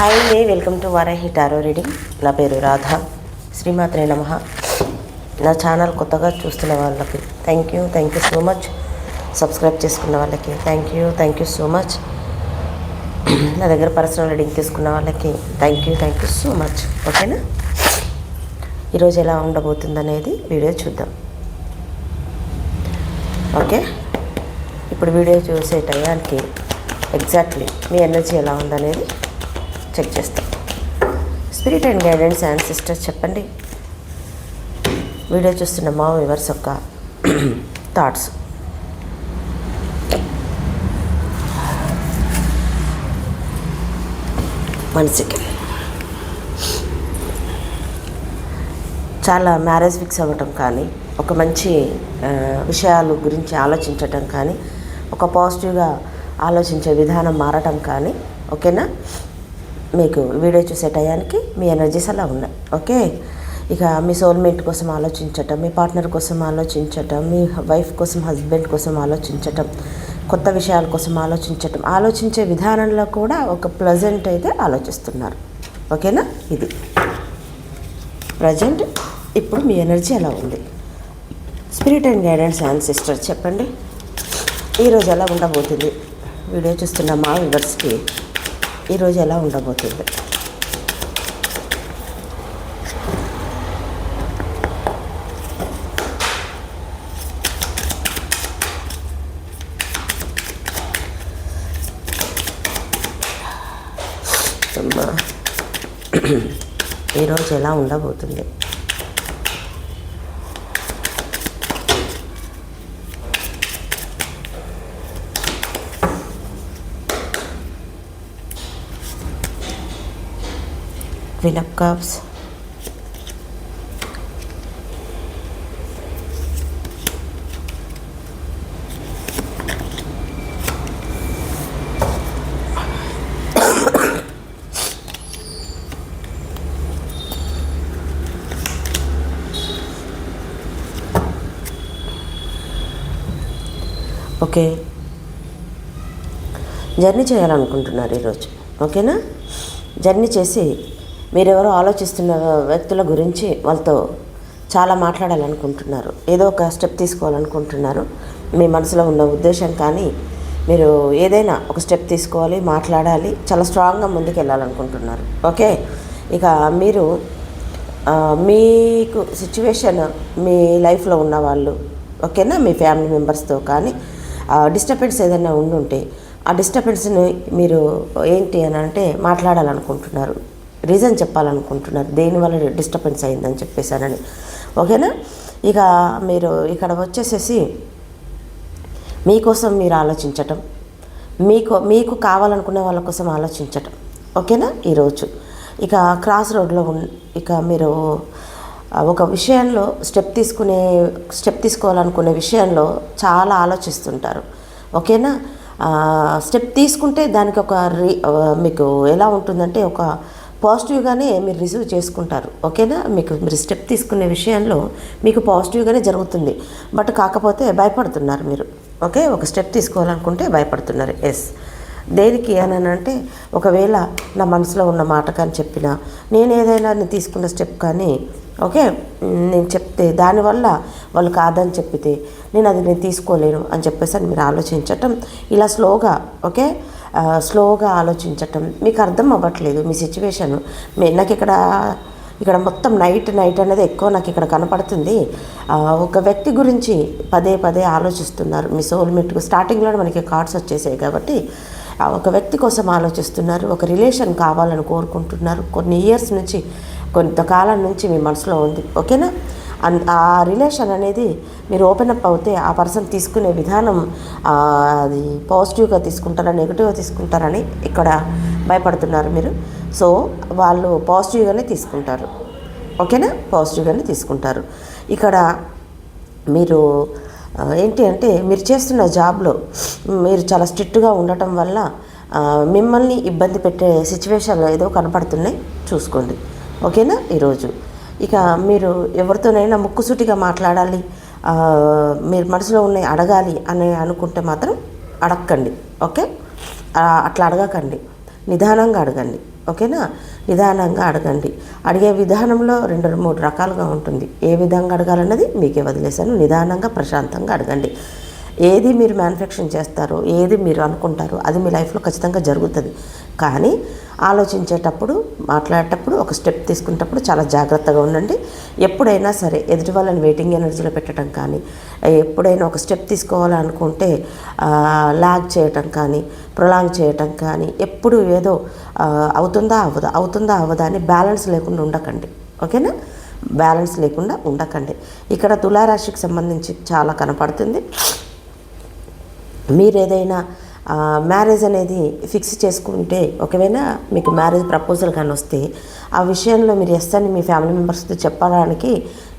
Hi అండి welcome to Varahi tarot reading. నా పేరు రాధ. శ్రీమాత్రే నమ. నా ఛానల్ కొత్తగా చూస్తున్న వాళ్ళకి thank you thank you so much subscribe చేసుకున్న వాళ్ళకి thank you thank you so much నా దగ్గర పర్సనల్ రీడింగ్ తీసుకున్న వాళ్ళకి thank you thank you so much ఓకేనా ఈరోజు ఎలా ఉండబోతుందనేది వీడియో చూద్దాం. ఓకే ఇప్పుడు వీడియో చూసే టయానికి ఎగ్జాక్ట్లీ మీ ఎనర్జీ ఎలా ఉందనేది చెక్ చేస్తాం. Spirit and guidance and sisters చెప్పండి. వీడియో చూస్తున్న మా వివర్స్ యొక్క థాట్స్ మనసుకి చాలా మ్యారేజ్ ఫిక్స్ అవ్వటం కానీ ఒక మంచి విషయాలు గురించి ఆలోచించటం కానీ ఒక పాజిటివ్గా ఆలోచించే విధానం మారటం కానీ ఓకేనా? మీకు వీడియో చూసే టయానికి మీ ఎనర్జీస్ అలా ఉన్నాయి ఓకే? ఇక మీ సోల్మేట్ కోసం ఆలోచించటం మీ పార్ట్నర్ కోసం ఆలోచించటం మీ వైఫ్ కోసం హస్బెండ్ కోసం ఆలోచించటం కొత్త విషయాల కోసం ఆలోచించటం ఆలోచించే విధానంలో కూడా ఒక ప్లజెంట్ అయితే ఆలోచిస్తున్నారు ఓకేనా? ఇది. ప్రజెంట్ ఇప్పుడు మీ ఎనర్జీ ఎలా ఉంది? Spirit and guidance and sister చెప్పండి ఈరోజు ఎలా ఉండబోతుంది? వీడియో చూస్తున్న మా వివర్స్కి ఈరోజు ఎలా ఉండబోతుంది? ఈరోజు ఎలా ఉండబోతుంది? Queen of Cups. Okay journey చేయాలనుకుంటున్నారు ఈరోజు. ఓకేనా జర్నీ చేసి మీరెవరో ఆలోచిస్తున్న వ్యక్తుల గురించి వాళ్ళతో చాలా మాట్లాడాలనుకుంటున్నారు. ఏదో ఒక స్టెప్ తీసుకోవాలనుకుంటున్నారు. మీ మనసులో ఉన్న ఉద్దేశం కానీ మీరు ఏదైనా ఒక స్టెప్ తీసుకోవాలి మాట్లాడాలి చాలా స్ట్రాంగ్గా ముందుకు వెళ్ళాలనుకుంటున్నారు ఓకే? ఇక మీరు మీకు సిచ్యువేషన్ మీ లైఫ్లో ఉన్న వాళ్ళు ఓకేనా? మీ ఫ్యామిలీ మెంబర్స్తో కానీ డిస్టర్బెన్స్ ఏదైనా ఉండుంటే ఆ డిస్టర్బెన్స్ని మీరు ఏంటి అని అంటే మాట్లాడాలనుకుంటున్నారు. రీజన్ చెప్పాలనుకుంటున్నారు. దేనివల్ల డిస్టర్బెన్స్ అయిందని చెప్పేసానని ఓకేనా? ఇక మీరు ఇక్కడ వచ్చేసేసి మీకోసం మీరు ఆలోచించటం. మీకు మీకు కావాలనుకునే వాళ్ళ కోసం ఆలోచించటం. ఓకేనా? ఈరోజు. ఇక క్రాస్ రోడ్లో ఉన్ ఇక మీరు ఒక విషయంలో స్టెప్ తీసుకునే స్టెప్ తీసుకోవాలనుకునే విషయంలో చాలా ఆలోచిస్తుంటారు. ఓకేనా? స్టెప్ తీసుకుంటే దానికి ఒక రీ మీకు ఎలా ఉంటుందంటే ఒక పాజిటివ్గానే మీరు రిసీవ్ చేసుకుంటారు. ఓకేనా? మీకు మీరు స్టెప్ తీసుకునే విషయంలో మీకు పాజిటివ్గానే జరుగుతుంది. బట్ కాకపోతే భయపడుతున్నారు మీరు. ఓకే? ఒక స్టెప్ తీసుకోవాలనుకుంటే భయపడుతున్నారు. ఎస్ దేనికి అని అంటే ఒకవేళ నా మనసులో ఉన్న మాట కానీ చెప్పినా నేను ఏదైనా నేను తీసుకున్న స్టెప్ కానీ ఓకే? నేను చెప్తే దానివల్ల వాళ్ళు కాదని చెప్పితే నేను అది నేను తీసుకోలేను అని చెప్పేసి అని మీరు ఆలోచించటం ఇలా స్లోగా ఓకే? స్లోగా ఆలోచించటం మీకు అర్థం అవ్వట్లేదు మీ సిచ్యువేషన్. నాకు ఇక్కడ ఇక్కడ మొత్తం నైట్ నైట్ అనేది ఎక్కువ నాకు ఇక్కడ కనపడుతుంది. ఒక వ్యక్తి గురించి పదే పదే ఆలోచిస్తున్నారు. మీ సోల్మేట్ స్టార్టింగ్లో మనకి కార్డ్స్ వచ్చేసాయి కాబట్టి ఒక వ్యక్తి కోసం ఆలోచిస్తున్నారు ఒక రిలేషన్ కావాలని కోరుకుంటున్నారు. కొన్ని ఇయర్స్ నుంచి కొంతకాలం నుంచి మీ మనసులో ఉంది. ఓకేనా? ఆ రిలేషన్ అనేది మీరు ఓపెన్ అప్ అవుతే ఆ పర్సన్ తీసుకునే విధానం అది పాజిటివ్గా తీసుకుంటారా నెగిటివ్గా తీసుకుంటారని ఇక్కడ భయపడుతున్నారు మీరు. సో వాళ్ళు పాజిటివ్గానే తీసుకుంటారు. ఓకేనా? పాజిటివ్గానే తీసుకుంటారు. ఇక్కడ మీరు ఏంటి అంటే మీరు చేస్తున్న జాబ్లో మీరు చాలా స్ట్రిక్ట్గా ఉండటం వల్ల మిమ్మల్ని ఇబ్బంది పెట్టే సిచ్యువేషన్లు ఏదో కనపడుతున్నాయి. చూసుకోండి. ఓకేనా? ఈరోజు. ఇక మీరు ఎవరితోనైనా ముక్కుసూటిగా మాట్లాడాలి మీరు మనసులో ఉన్నాయి అడగాలి అని అనుకుంటే మాత్రం అడగకండి ఓకే? అట్లా అడగకండి. నిదానంగా అడగండి ఓకేనా? నిదానంగా అడగండి. అడిగే విధానంలో రెండు మూడు రకాలుగా ఉంటుంది. ఏ విధంగా అడగాలన్నది మీకే వదిలేశాను. నిదానంగా ప్రశాంతంగా అడగండి. ఏది మీరు మ్యానుఫ్యాక్చరింగ్ చేస్తారో ఏది మీరు అనుకుంటారో అది మీ లైఫ్లో ఖచ్చితంగా జరుగుతుంది. కానీ ఆలోచించేటప్పుడు మాట్లాడేటప్పుడు ఒక స్టెప్ తీసుకునేటప్పుడు చాలా జాగ్రత్తగా ఉండండి. ఎప్పుడైనా సరే ఎదుటి వాళ్ళని వెయిటింగ్ ఎనర్జీలో పెట్టడం కానీ ఎప్పుడైనా ఒక స్టెప్ తీసుకోవాలనుకుంటే లాగ్ చేయటం కానీ ప్రొలాంగ్ చేయటం కానీ ఎప్పుడు ఏదో అవుతుందా అవ్వదా అవుతుందా అవ్వదా అని బ్యాలెన్స్ లేకుండా ఉండకండి. ఓకేనా బ్యాలెన్స్ లేకుండా ఉండకండి. ఇక్కడ తులారాశికి సంబంధించి చాలా కనపడుతుంది. మీరు ఏదైనా మ్యారేజ్ అనేది ఫిక్స్ చేసుకుంటే ఒకవేళ మీకు మ్యారేజ్ ప్రపోజల్ కానీ వస్తే ఆ విషయంలో మీరు ఎస్ అని మీ ఫ్యామిలీ మెంబర్స్తో చెప్పడానికి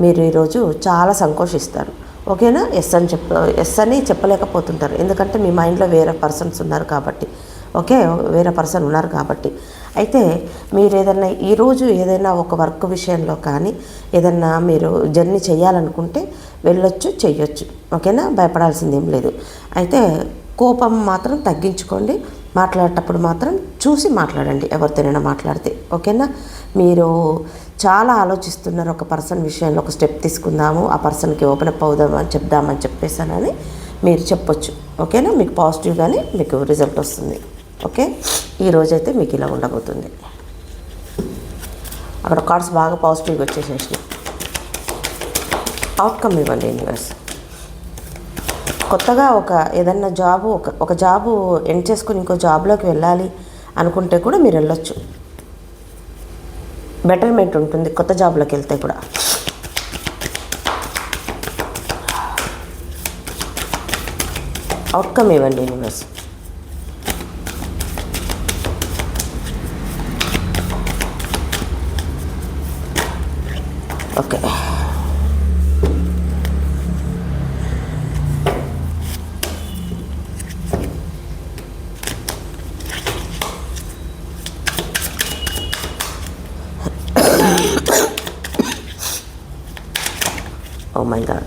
మీరు ఈరోజు చాలా సంతోషిస్తారు. ఓకేనా ఎస్ అని చెప్ప ఎస్ అని చెప్పలేకపోతుంటారు. ఎందుకంటే మీ మైండ్లో వేరే పర్సన్స్ ఉన్నారు కాబట్టి. ఓకే? వేరే పర్సన్ ఉన్నారు కాబట్టి. అయితే మీరు ఏదైనా ఈరోజు ఏదైనా ఒక వర్క్ విషయంలో కానీ ఏదైనా మీరు జర్నీ చేయాలనుకుంటే వెళ్ళొచ్చు చెయ్యొచ్చు. ఓకేనా? భయపడాల్సింది లేదు. అయితే కోపం మాత్రం తగ్గించుకోండి. మాట్లాడేటప్పుడు మాత్రం చూసి మాట్లాడండి. ఎవరితోనైనా మాట్లాడితే. ఓకేనా? మీరు చాలా ఆలోచిస్తున్నారు. ఒక పర్సన్ విషయంలో ఒక స్టెప్ తీసుకుందాము. ఆ పర్సన్కి ఓపెన్ అప్ అవుదామని చెప్దామని చెప్పేసానని మీరు చెప్పొచ్చు. ఓకేనా? మీకు పాజిటివ్గానే మీకు రిజల్ట్ వస్తుంది. ఓకే? ఈ రోజైతే మీకు ఇలా ఉండబోతుంది. అక్కడ కార్డ్స్ బాగా పాజిటివ్గా వచ్చేసేసినాయి. అవుట్కమ్ ఇవ్వండి యూనివర్స్ కొత్తగా ఒక ఏదన్నా జాబు ఒక ఒక జాబు ఎండ్ చేసుకుని ఇంకో జాబ్లోకి వెళ్ళాలి అనుకుంటే కూడా మీరు వెళ్ళొచ్చు. బెటర్మెంట్ ఉంటుంది కొత్త జాబ్లోకి వెళ్తే కూడా. అవుట్కమ్ ఇవ్వండి universe okay my god.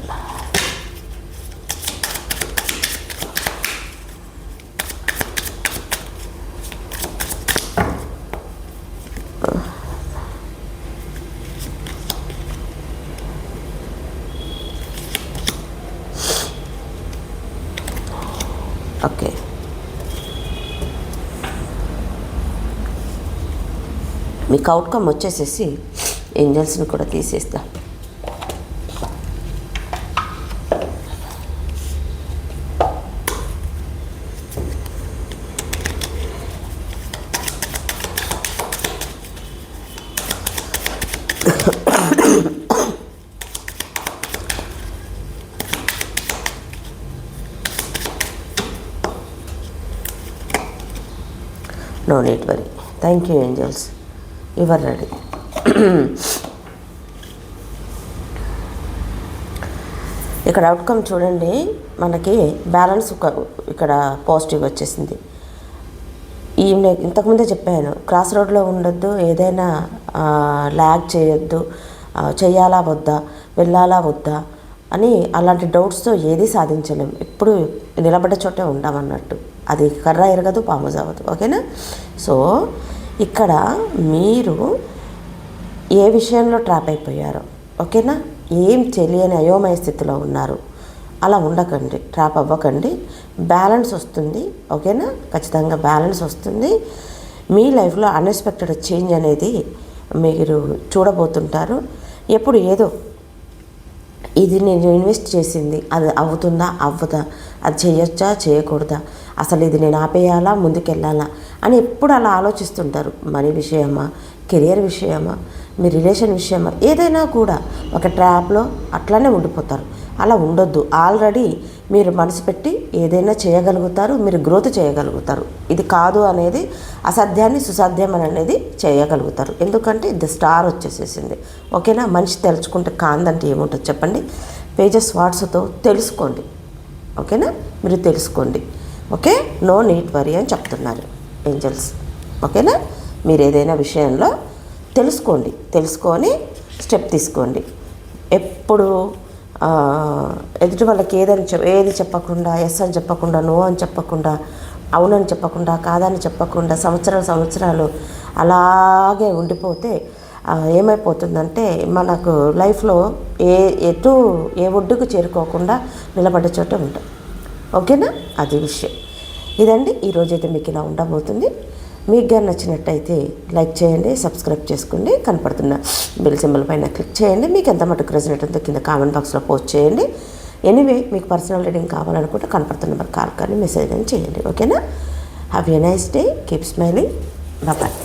Okay మీకు అవుట్కమ్ వచ్చేసేసి ఏంజల్స్ని కూడా తీసేస్తా no need worry thank you angels your ready ఇక్కడ అవుట్కమ్ చూడండి. మనకి బ్యాలెన్స్ ఒక ఇక్కడ పాజిటివ్ వచ్చేసింది. ఈ ఇంతకుముందే చెప్పాను. క్రాస్ రోడ్లో ఉండొద్దు. ఏదైనా ల్యాగ్ చేయొద్దు. చేయాలా వద్దా? వెళ్ళాలా వద్దా? అని అలాంటి డౌట్స్తో ఏది సాధించలేం. ఎప్పుడు నిలబడ్డ చోటే ఉండమన్నట్టు అది కర్ర ఎరగదు పాము జావదు. ఓకేనా? సో ఇక్కడ మీరు ఏ విషయంలో ట్రాప్ అయిపోయారు ఓకేనా? ఏం తెలియని అయోమయ స్థితిలో ఉన్నారు. అలా ఉండకండి. ట్రాప్ అవ్వకండి. బ్యాలెన్స్ వస్తుంది. ఓకేనా? ఖచ్చితంగా బ్యాలెన్స్ వస్తుంది. మీ లైఫ్లో అన్ఎక్స్పెక్టెడ్ చేంజ్ అనేది మీరు చూడబోతుంటారు. ఎప్పుడు ఏదో ఇది నేను ఇన్వెస్ట్ చేసింది. అది అవుతుందా? అవ్వదా? అది చేయొచ్చా? చేయకూడదా? అసలు ఇది నేను ఆపేయాలా? ముందుకెళ్ళాలా? అని ఎప్పుడు అలా ఆలోచిస్తుంటారు. మనీ విషయమా? కెరియర్ విషయమా? మీ రిలేషన్ విషయమా? ఏదైనా కూడా ఒక ట్రాప్లో అట్లానే ఉండిపోతారు. అలా ఉండొద్దు. ఆల్రెడీ మీరు మనసు పెట్టి ఏదైనా చేయగలుగుతారు మీరు గ్రోత్ చేయగలుగుతారు. ఇది కాదు అనేది అసాధ్యాన్ని సుసాధ్యం అని అనేది చేయగలుగుతారు. ఎందుకంటే ది స్టార్ వచ్చేసేసింది. ఓకేనా? మనిషి తెలుసుకుంటే కాందంటే ఏముంటుంది చెప్పండి? పేజెస్ వాట్స్తో తెలుసుకోండి. ఓకేనా? మీరు తెలుసుకోండి. ఓకే? నో నీట్ వరీ అని చెప్తున్నారు ఏంజల్స్ ఓకేనా? మీరు ఏదైనా విషయంలో తెలుసుకోండి. తెలుసుకొని స్టెప్ తీసుకోండి. ఎప్పుడు ఎదుటి వాళ్ళకి ఏదని చెప్ ఏది చెప్పకుండా ఎస్ అని చెప్పకుండా నో అని చెప్పకుండా అవునని చెప్పకుండా కాదని చెప్పకుండా సంవత్సరాలు సంవత్సరాలు అలాగే ఉండిపోతే ఏమైపోతుందంటే మనకు లైఫ్లో ఏ ఎటు ఏ ఒడ్డుకు చేరుకోకుండా నిలబడే చోట ఉంటాం. ఓకేనా? అది విషయం. ఇదండి. ఈరోజైతే మీకు ఇలా ఉండబోతుంది. మీకు కానీ నచ్చినట్టయితే లైక్ చేయండి సబ్స్క్రైబ్ చేసుకోండి కనపడుతున్న బెల్ సింబల్ పైన క్లిక్ చేయండి మీకు ఎంత మటుకు రెసినెట్ ఉందో కింద కామెంట్ బాక్స్లో పోస్ట్ చేయండి. ఎనీవే మీకు పర్సనల్ రీడింగ్ కావాలనుకుంటే కనపడుతున్న నెంబర్ కాల్ కానీ మెసేజ్ కానీ చేయండి ఓకేనా? Have a nice day keep smiling bye